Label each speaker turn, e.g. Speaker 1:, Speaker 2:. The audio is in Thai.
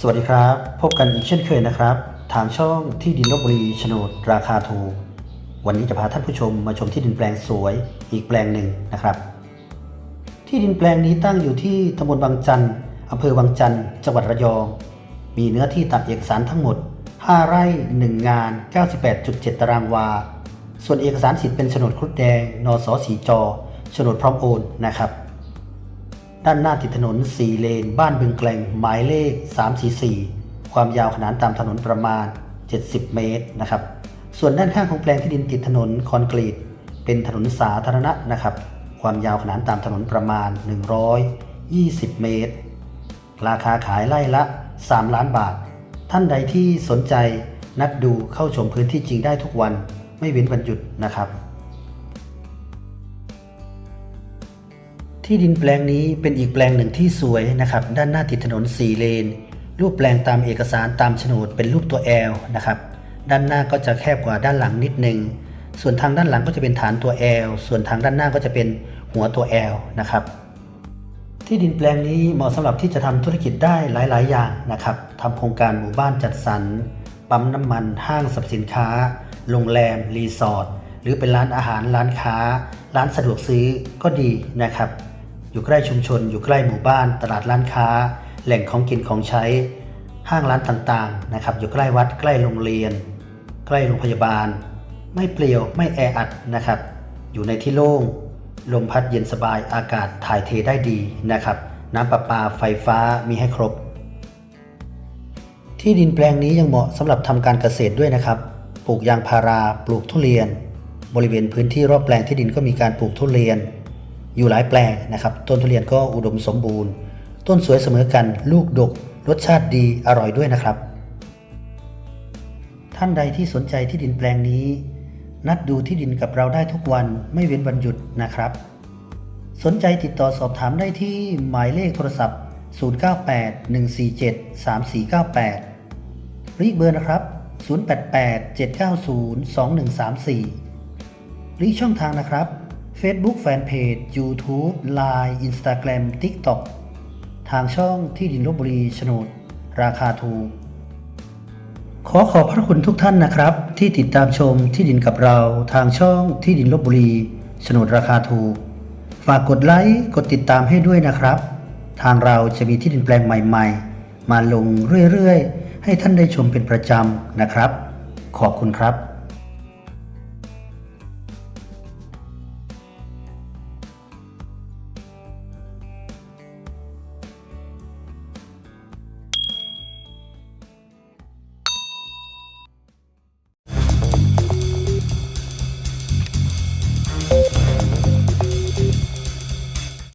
Speaker 1: สวัสดีครับ พบกันอีกเช่นเคยนะครับ ทางช่องที่ดินลบบุรีโฉนดราคาถูก วันนี้จะพาท่านผู้ชมมาชมที่ดินแปลงสวยอีกแปลงหนึ่งนะครับ ที่ดินแปลงนี้ตั้งอยู่ที่ตำบลบางจันทร์อำเภอบางจันทร์จังหวัดระยอง มีเนื้อที่ตามเอกสารทั้งหมด 5 ไร่ 1 งาน 98.7 ตารางวา ส่วนเอกสารสิทธิ์เป็นโฉนดครุฑแดง นสสีจอโฉนดพร้อมโอนนะครับ ด้านหน้าติดถนน 4 เลน บ้านบึงแกลงหมายเลข 344 ความยาวขนานตามถนนประมาณ 70 เมตรนะครับ ส่วนด้านข้างของแปลงที่ดินติดถนนคอนกรีต เป็นถนนสาธารณะนะครับ ความยาวขนานตามถนนประมาณ 120 เมตร ราคาขายไล่ละ 3 ล้านบาท ท่านใดที่สนใจนัดดูเข้าชมพื้นที่จริงได้ทุกวันไม่เว้นวันหยุดนะครับ ที่ดินแปลงนี้เป็นอีกแปลงหนึ่งที่สวยนะครับ ด้านหน้าติดถนน4เลน รูปแปลงตามเอกสารตามโฉนดเป็นรูปตัว L นะครับ ด้านหน้าก็จะแคบกว่าด้านหลังนิดนึง ส่วนทางด้านหลังก็จะเป็นฐานตัว L ส่วนทางด้านหน้าก็จะเป็นหัวตัว L นะครับ ที่ดินแปลงนี้เหมาะสำหรับที่จะทำธุรกิจได้หลาย ๆ อย่างนะครับทำโครงการหมู่บ้านจัดสรร ปั๊มน้ำมัน ห้างสรรพสินค้า โรงแรม รีสอร์ท หรือเป็นร้านอาหาร ร้านค้า ร้านสะดวกซื้อก็ดีนะครับ อยู่ใกล้ชุมชน อยู่ใกล้หมู่บ้าน ตลาดร้านค้า แหล่งของกินของใช้ ห้างร้านต่างๆนะครับ อยู่ใกล้วัด ใกล้โรงเรียน ใกล้โรงพยาบาล ไม่เปลี่ยว ไม่แออัดนะครับ อยู่ในที่โล่ง ลมพัดเย็นสบาย อากาศถ่ายเทได้ดีนะครับ น้ำประปา ไฟฟ้า มีให้ครบ ที่ดินแปลงนี้ยังเหมาะสำหรับทำการเกษตรด้วยนะครับ ปลูกยางพารา ปลูกทุเรียน บริเวณพื้นที่รอบแปลงที่ดินก็มีการปลูกทุเรียน อยู่หลายแปลงนะครับ ต้นทุเรียนก็อุดมสมบูรณ์ ต้นสวยเสมอกัน ลูกดก รสชาติดีอร่อยด้วยนะครับ ท่านใดที่สนใจที่ดินแปลงนี้ นัดดูที่ดินกับเราได้ทุกวันไม่เว้นวันหยุดนะครับ สนใจติดต่อสอบถามได้ที่หมายเลขโทรศัพท์ 098-147-3498หรืออีกเบอร์นะครับ 088-790-2134หรืออีกช่องทางนะครับ Facebook Fanpage YouTube Line Instagram TikTok ทางช่องที่ดินลบบุรีโฉนด ราคาถูก ขอขอบพระคุณทุกท่านนะครับ ที่ติดตามชมที่ดินกับเราทางช่องที่ดินลบบุรีโฉนดราคาถูก ฝากกดไลค์กดติดตามให้ด้วยนะครับ ทางเราจะมีที่ดินแปลงใหม่ ๆ มาลงเรื่อยๆ ให้ท่านได้ชมเป็นประจำนะครับ ขอบคุณครับ